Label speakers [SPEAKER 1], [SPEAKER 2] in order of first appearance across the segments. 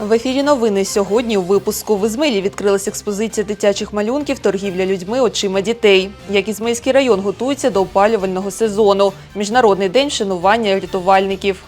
[SPEAKER 1] В ефірі новини сьогодні у випуску в Ізмилі відкрилась експозиція дитячих малюнків торгівля людьми очима дітей. Як Ізмаїльський район готується до опалювального сезону. Міжнародний день вшанування рятувальників.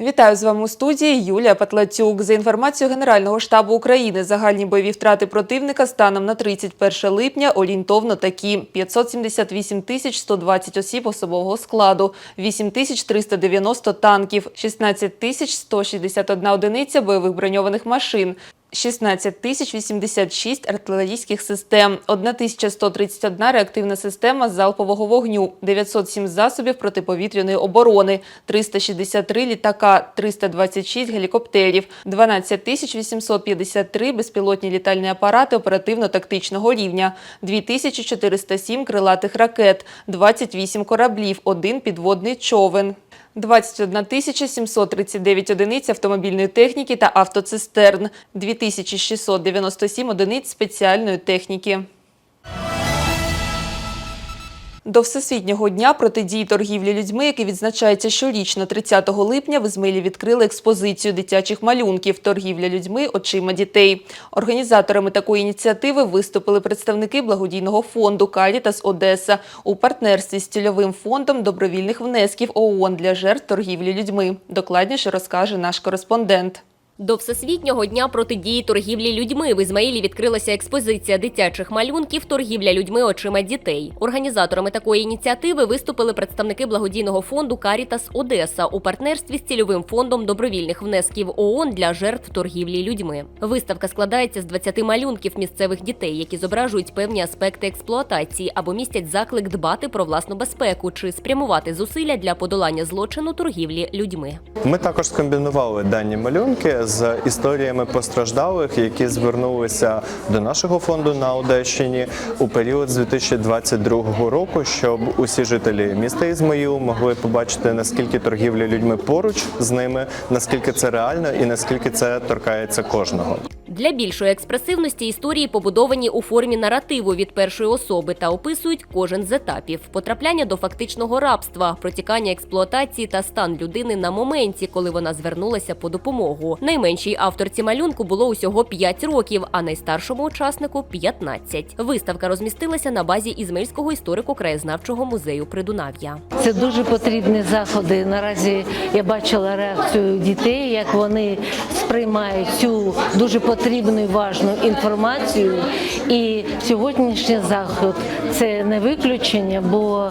[SPEAKER 1] Вітаю з вами у студії Юлія Патлатюк. За інформацією Генерального штабу України, загальні бойові втрати противника станом на 31 липня орієнтовно такі: 578 тисяч 120 осіб особового складу, 8 тисяч 390 танків, 16 тисяч 161 одиниця бойових броньованих машин. 16 тисяч 86 артилерійських систем, 1131 реактивна система залпового вогню, 907 засобів протиповітряної оборони, 363 літака, 326 гелікоптерів, 12 тисяч 853 безпілотні літальні апарати оперативно-тактичного рівня, 2407 крилатих ракет, 28 кораблів, один підводний човен. 21 тисяча 739 одиниць автомобільної техніки та автоцистерн, 2697 одиниць спеціальної техніки. До Всесвітнього дня протидії торгівлі людьми, який відзначається щорічно 30 липня, в Ізмаїлі відкрили експозицію дитячих малюнків «Торгівля людьми очима дітей». Організаторами такої ініціативи виступили представники благодійного фонду «Карітас Одеса» у партнерстві з цільовим фондом добровільних внесків ООН для жертв торгівлі людьми. Докладніше розкаже наш кореспондент.
[SPEAKER 2] До Всесвітнього дня протидії торгівлі людьми в Ізмаїлі відкрилася експозиція дитячих малюнків Торгівля людьми очима дітей. Організаторами такої ініціативи виступили представники благодійного фонду Карітас Одеса у партнерстві з цільовим фондом добровільних внесків ООН для жертв торгівлі людьми. Виставка складається з 20 малюнків місцевих дітей, які зображують певні аспекти експлуатації або містять заклик дбати про власну безпеку чи спрямувати зусилля для подолання злочину торгівлі людьми.
[SPEAKER 3] Ми також скомбінували дані малюнки з історіями постраждалих, які звернулися до нашого фонду на Одещині у період з 2022 року, щоб усі жителі міста Ізмаїл могли побачити наскільки торгівля людьми поруч з ними, наскільки це реально і наскільки це торкається кожного.
[SPEAKER 2] Для більшої експресивності історії побудовані у формі наративу від першої особи та описують кожен з етапів: потрапляння до фактичного рабства, протікання експлуатації та стан людини на моменті, коли вона звернулася по допомогу. Найменшій авторці малюнку було усього 5 років, а найстаршому учаснику 15. Виставка розмістилася на базі Ізмельського історико-краєзнавчого музею Придунав'я.
[SPEAKER 4] Це дуже потрібні заходи. Наразі я бачила реакцію дітей, як вони сприймають цю дуже потрібну і важну інформацію. І сьогоднішній заход це не виключення, бо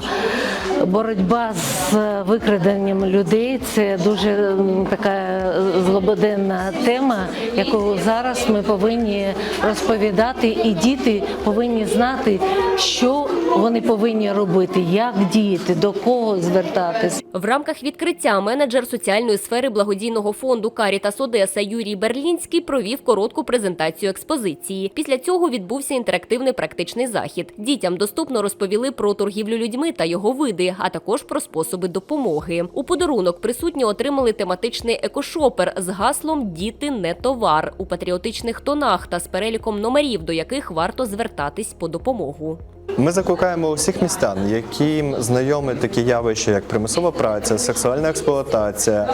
[SPEAKER 4] боротьба з викраденням людей це дуже така злободенна тема, яку зараз ми повинні розповідати, і діти повинні знати, що вони повинні робити, як діяти, до кого звертатись.
[SPEAKER 2] В рамках відкриття менеджер соціальної сфери благодійного фонду Карітас Одеса Юрій Берлінський провів коротку презентацію експозиції. Після цього відбувся інтерактивний практичний захід. Дітям доступно розповіли про торгівлю людьми та його види, а також про способи допомоги. У подарунок присутні отримали тематичний екошопер з гаслом Діти не товар у патріотичних тонах та з переліком номерів, до яких варто звертатись по допомогу.
[SPEAKER 3] Ми закликаємо усіх містян, яким знайомі такі явища, як примусова праця, сексуальна експлуатація,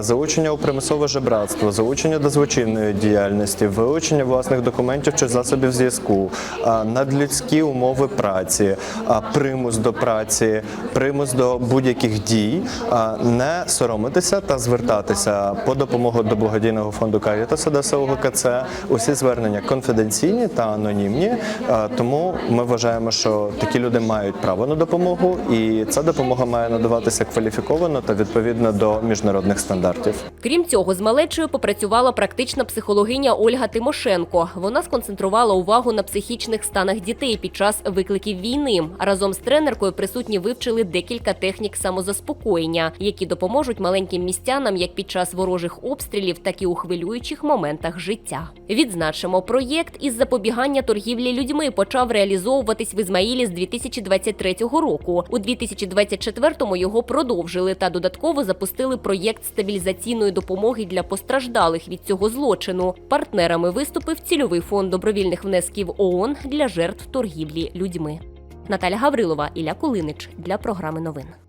[SPEAKER 3] залучення у примусове жебратство, залучення до злочинної діяльності, вилучення власних документів чи засобів зв'язку, надлюдські умови праці, примус до праці, примус до будь-яких дій, не соромитися та звертатися по допомогу до благодійного фонду Карітас Одеса УГКЦ. Усі звернення конфіденційні та анонімні, тому ми вважаємо, що такі люди мають право на допомогу, і ця допомога має надаватися кваліфіковано та відповідно до міжнародних стандартів.
[SPEAKER 2] Крім цього, з малечою попрацювала практична психологиня Ольга Тимошенко. Вона сконцентрувала увагу на психічних станах дітей під час викликів війни. Разом з тренеркою присутні вивчили декілька технік самозаспокоєння, які допоможуть маленьким містянам як під час ворожих обстрілів, так і у хвилюючих моментах життя. Відзначимо, проєкт із запобігання торгівлі людьми почав реалізовуватись в Ізмаїлі з 2023 року. У 2024-му його продовжили та додатково запустили проєкт стабілізаційної допомоги для постраждалих від цього злочину. Партнерами виступив цільовий фонд добровільних внесків ООН для жертв торгівлі людьми. Наталя Гаврилова, Ілля Кулинич для програми новин.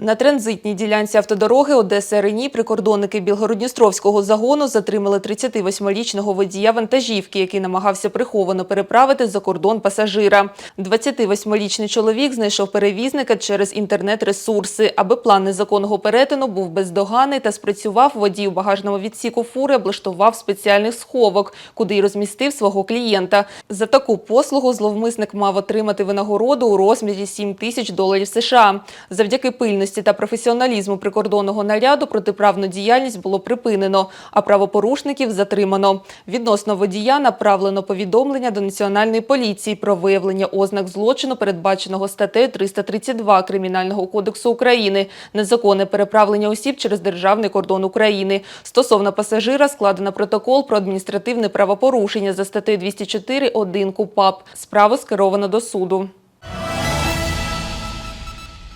[SPEAKER 1] На транзитній ділянці автодороги Одеса Рені прикордонники Білгородністровського загону затримали 38-річного водія вантажівки, який намагався приховано переправити за кордон пасажира. 28-річний чоловік знайшов перевізника через інтернет-ресурси. Аби план незаконного перетину був бездоганний та спрацював, водій у багажному відсіку фури облаштував спеціальний сховок, куди й розмістив свого клієнта. За таку послугу зловмисник мав отримати винагороду у розмірі 7 тисяч доларів США. Завдяки пильності та професіоналізму прикордонного наряду протиправну діяльність було припинено, а правопорушників затримано. Відносно водія направлено повідомлення до Національної поліції про виявлення ознак злочину, передбаченого статтею 332 Кримінального кодексу України, незаконне переправлення осіб через державний кордон України. Стосовно пасажира складено протокол про адміністративне правопорушення за статтею 204.1 КУПАП. Справу скеровано до суду.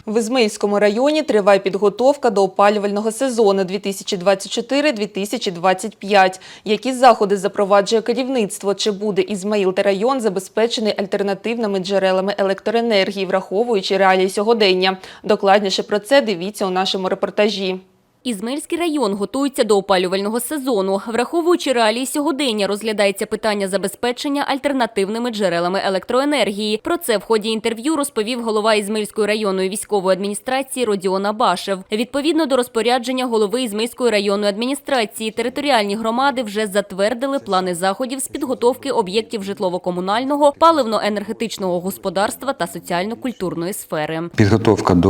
[SPEAKER 1] В Ізмаїльському районі триває підготовка до опалювального сезону 2024-2025. Які заходи запроваджує керівництво? Чи буде Ізмаїл та район забезпечений альтернативними джерелами електроенергії, враховуючи реалії сьогодення? Докладніше про це дивіться у нашому репортажі.
[SPEAKER 2] Ізмельський район готується до опалювального сезону. Враховуючи реалії сьогодення, розглядається питання забезпечення альтернативними джерелами електроенергії. Про це в ході інтерв'ю розповів голова Ізмельської районної військової адміністрації Родіон Абашев. Відповідно до розпорядження голови Ізмельської районної адміністрації, територіальні громади вже затвердили плани заходів з підготовки об'єктів житлово-комунального, паливно-енергетичного господарства та соціально-культурної сфери.
[SPEAKER 5] Підготовка до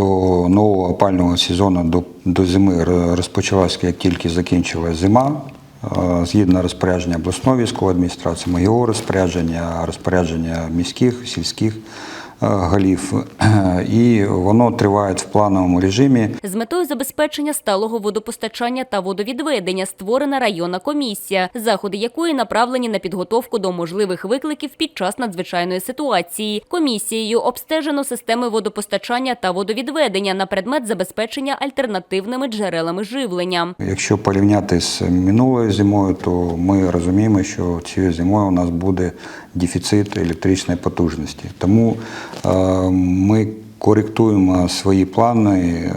[SPEAKER 5] нового опального сезону до, до зими розпочалася, як тільки закінчилася зима. Е, Згідно розпорядження обласної військової адміністрації, моєго розпорядження, розпорядження міських, сільських е, голів. І воно триває в плановому режимі.
[SPEAKER 2] З метою забезпечення сталого водопостачання та водовідведення створена районна комісія, заходи якої направлені на підготовку до можливих викликів під час надзвичайної ситуації. Комісією обстежено системи водопостачання та водовідведення на предмет забезпечення альтернативними джерелами живлення.
[SPEAKER 5] Якщо порівняти з минулою зимою, то ми розуміємо, що цією зимою у нас буде дефіцит електричної потужності. Тому ми коректуємо свої плани е,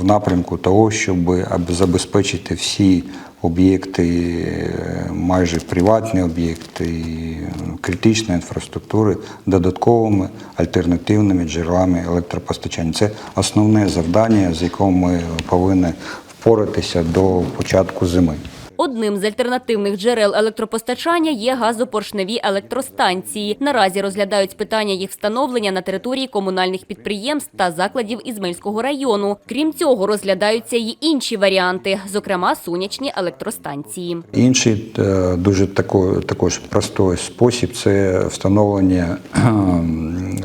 [SPEAKER 5] в напрямку того, щоб аб- забезпечити всі об'єкти, е, майже приватні об'єкти і критичної інфраструктури додатковими альтернативними джерелами електропостачання. Це основне завдання, з яким ми повинні впоратися до початку зими.
[SPEAKER 2] Одним з альтернативних джерел електропостачання є газопоршневі електростанції. Наразі розглядають питання їх встановлення на території комунальних підприємств та закладів Ізмельського району. Крім цього, розглядаються й інші варіанти, зокрема сонячні електростанції.
[SPEAKER 5] Інший е, дуже тако- також простий спосіб це встановлення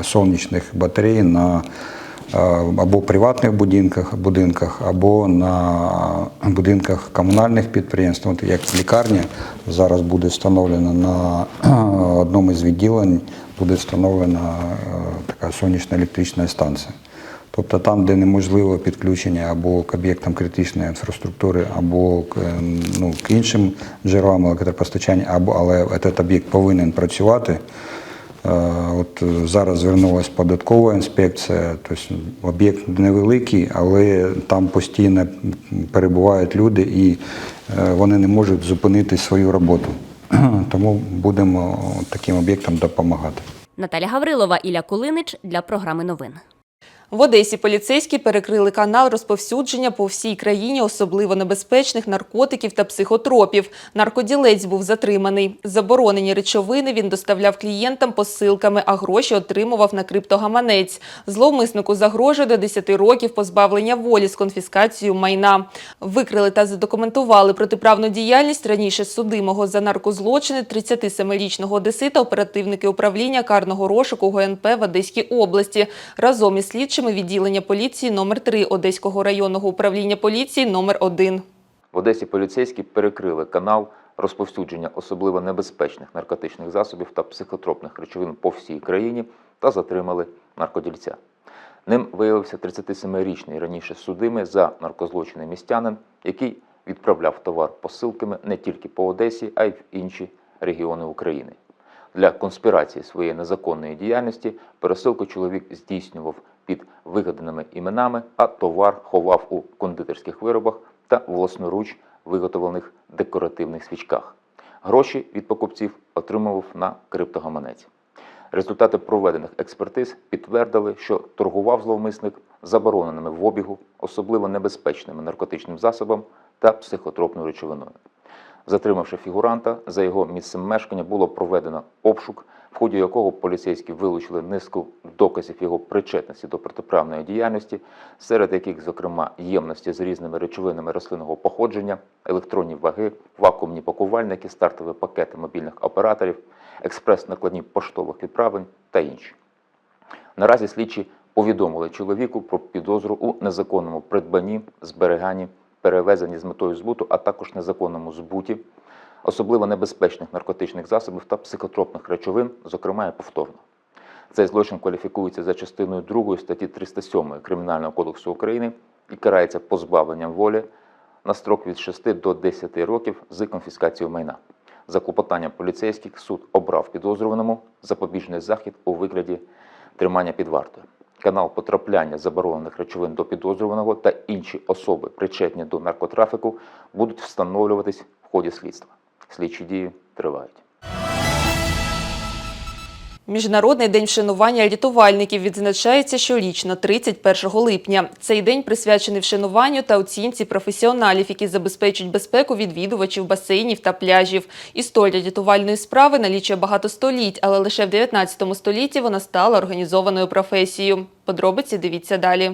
[SPEAKER 5] сонячних батарей на або приватних будинках, будинках, або на будинках комунальних підприємств. От як лікарня зараз буде встановлена на одному з відділень, буде встановлена така сонячна електрична станція. Тобто там, де неможливо підключення або к об'єктам критичної інфраструктури, або к, е, ну, к іншим джерелам електропостачання, або але цей об'єкт повинен працювати. От е, зараз звернулася податкова інспекція, тобто об'єкт невеликий, але там постійно перебувають люди і е, вони не можуть зупинити свою роботу. Тому будемо таким об'єктам допомагати.
[SPEAKER 2] Наталя Гаврилова, Ілля Кулинич для програми новин.
[SPEAKER 1] В Одесі поліцейські перекрили канал розповсюдження по всій країні особливо небезпечних наркотиків та психотропів. Наркоділець був затриманий. Заборонені речовини він доставляв клієнтам посилками, а гроші отримував на криптогаманець. Зловмиснику загрожує до 10 років позбавлення волі з конфіскацією майна. Викрили та задокументували протиправну діяльність раніше судимого за наркозлочини 37-річного одесита оперативники управління карного розшуку ГНП в Одеській області разом із слідчими відділення поліції номер 3 Одеського районного управління поліції номер 1
[SPEAKER 6] В Одесі поліцейські перекрили канал розповсюдження особливо небезпечних наркотичних засобів та психотропних речовин по всій країні та затримали наркодільця. Ним виявився 37-річний раніше судимий за наркозлочини містянин, який відправляв товар посилками не тільки по Одесі, а й в інші регіони України. Для конспірації своєї незаконної діяльності пересилку чоловік здійснював під вигаданими іменами, а товар ховав у кондитерських виробах та власноруч виготовлених декоративних свічках. Гроші від покупців отримував на криптогаманець. Результати проведених експертиз підтвердили, що торгував зловмисник забороненими в обігу, особливо небезпечними наркотичним засобом та психотропною речовиною. Затримавши фігуранта, за його місцем мешкання було проведено обшук, в ході якого поліцейські вилучили низку доказів його причетності до протиправної діяльності, серед яких, зокрема, ємності з різними речовинами рослинного походження, електронні ваги, вакуумні пакувальники, стартові пакети мобільних операторів, експрес-накладні поштових відправлень та інші. Наразі слідчі повідомили чоловіку про підозру у незаконному придбанні, зберіганні, перевезенні з метою збуту, а також незаконному збуті, особливо небезпечних наркотичних засобів та психотропних речовин, зокрема і повторно. Цей злочин кваліфікується за частиною 2 статті 307 Кримінального кодексу України і карається позбавленням волі на строк від 6 до 10 років з конфіскацією майна. За клопотанням поліцейських суд обрав підозрюваному запобіжний захід у вигляді тримання під вартою. Канал потрапляння заборонених речовин до підозрюваного та інші особи, причетні до наркотрафіку, будуть встановлюватись в ході слідства. Слідчі дії тривають.
[SPEAKER 1] Міжнародний день вшанування рятувальників відзначається щорічно, 31 липня. Цей день присвячений вшануванню та оцінці професіоналів, які забезпечують безпеку відвідувачів басейнів та пляжів. Історія рятувальної справи налічує багато століть, але лише в 19 столітті вона стала організованою професією. Подробиці дивіться далі.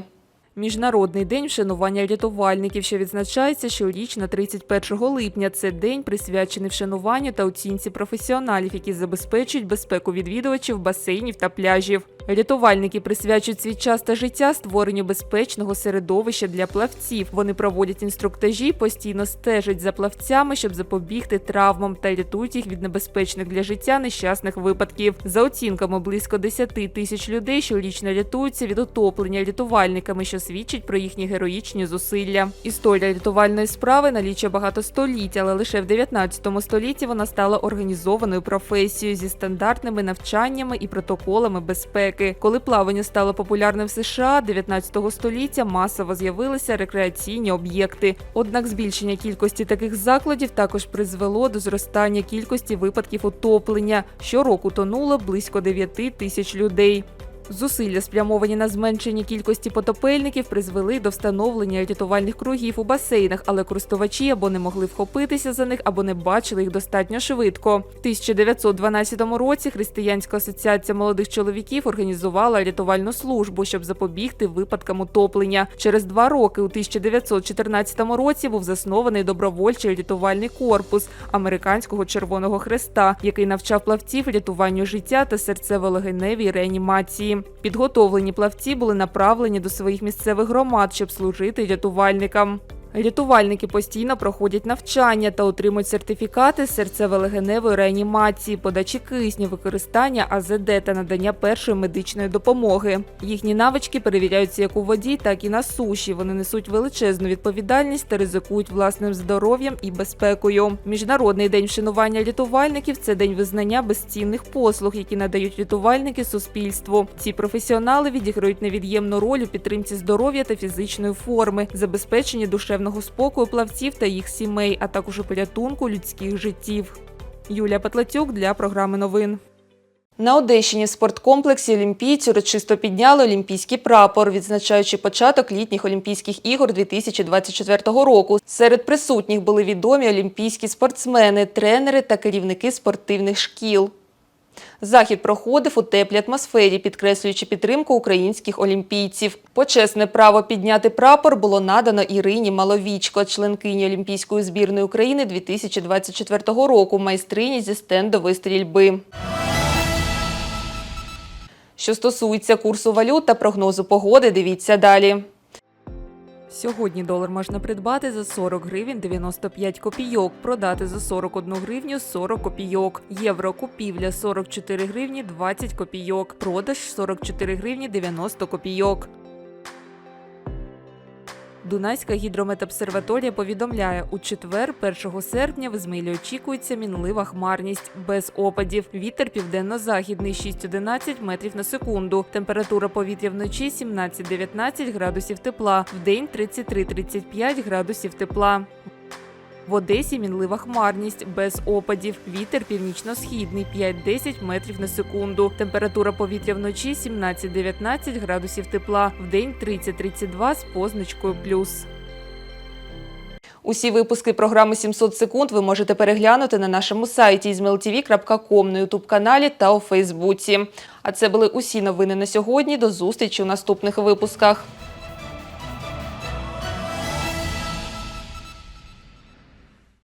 [SPEAKER 1] Міжнародний день вшанування рятувальників, що відзначається щорічно 31 липня. Це день присвячений вшануванню та оцінці професіоналів, які забезпечують безпеку відвідувачів басейнів та пляжів. Рятувальники присвячують свій час та життя створенню безпечного середовища для плавців. Вони проводять інструктажі, постійно стежать за плавцями, щоб запобігти травмам та рятують їх від небезпечних для життя нещасних випадків. За оцінками близько 10 тисяч людей щорічно рятуються від отоплення рятувальниками, що свідчить про їхні героїчні зусилля. Історія рятувальної справи налічує багато століть, але лише в 19 столітті вона стала організованою професією зі стандартними навчаннями і протоколами безпеки. Коли плавання стало популярним в США, 19 століття масово з'явилися рекреаційні об'єкти. Однак збільшення кількості таких закладів також призвело до зростання кількості випадків утоплення. Щороку тонуло близько 9 тисяч людей. Зусилля, спрямовані на зменшення кількості потопельників, призвели до встановлення рятувальних кругів у басейнах, але користувачі або не могли вхопитися за них, або не бачили їх достатньо швидко. В 1912 році Християнська асоціація молодих чоловіків організувала рятувальну службу, щоб запобігти випадкам утоплення. Через два роки, у 1914 році, був заснований добровольчий рятувальний корпус американського Червоного Хреста, який навчав плавців рятуванню життя та серцево-легеневій реанімації. Підготовлені плавці були направлені до своїх місцевих громад, щоб служити рятувальникам. Рятувальники постійно проходять навчання та отримують сертифікати серцево-легеневої реанімації, подачі кисню, використання АЗД та надання першої медичної допомоги. Їхні навички перевіряються як у воді, так і на суші. Вони несуть величезну відповідальність та ризикують власним здоров'ям і безпекою. Міжнародний день вшанування рятувальників це день визнання безцінних послуг, які надають рятувальники суспільству. Ці професіонали відіграють невід'ємну роль у підтримці здоров'я та фізичної форми, забезпеченні душевного спокою плавців та їх сімей, а також у порятунку людських життів. Юлія Петлацюк для програми новин. На Одещині в спорткомплексі олімпійці урочисто підняли олімпійський прапор, відзначаючи початок літніх Олімпійських ігор 2024 року. Серед присутніх були відомі олімпійські спортсмени, тренери та керівники спортивних шкіл. Захід проходив у теплій атмосфері, підкреслюючи підтримку українських олімпійців. Почесне право підняти прапор було надано Ірині Маловічко, членкині Олімпійської збірної України 2024 року, майстрині зі стендової стрільби. Що стосується курсу валют та прогнозу погоди, дивіться далі. Сьогодні долар можна придбати за 40 гривень 95 копійок, продати за 41 гривню 40 копійок. Євро купівля 44 гривні 20 копійок, продаж 44 гривні 90 копійок. Дунайська гідрометобсерваторія повідомляє, у четвер, 1 серпня, в Змилі очікується мінлива хмарність без опадів. Вітер південно-західний 6-11 метрів на секунду. Температура повітря вночі 17-19 градусів тепла, в день 33-35 градусів тепла. В Одесі мінлива хмарність без опадів. Вітер північно-східний 5-10 метрів на секунду. Температура повітря вночі 17-19 градусів тепла, вдень 30-32 з позначкою плюс. Усі випуски програми «700 секунд ви можете переглянути на нашому сайті izmailtv.com, на ютуб-каналі та у Фейсбуці. А це були усі новини на сьогодні. До зустрічі у наступних випусках.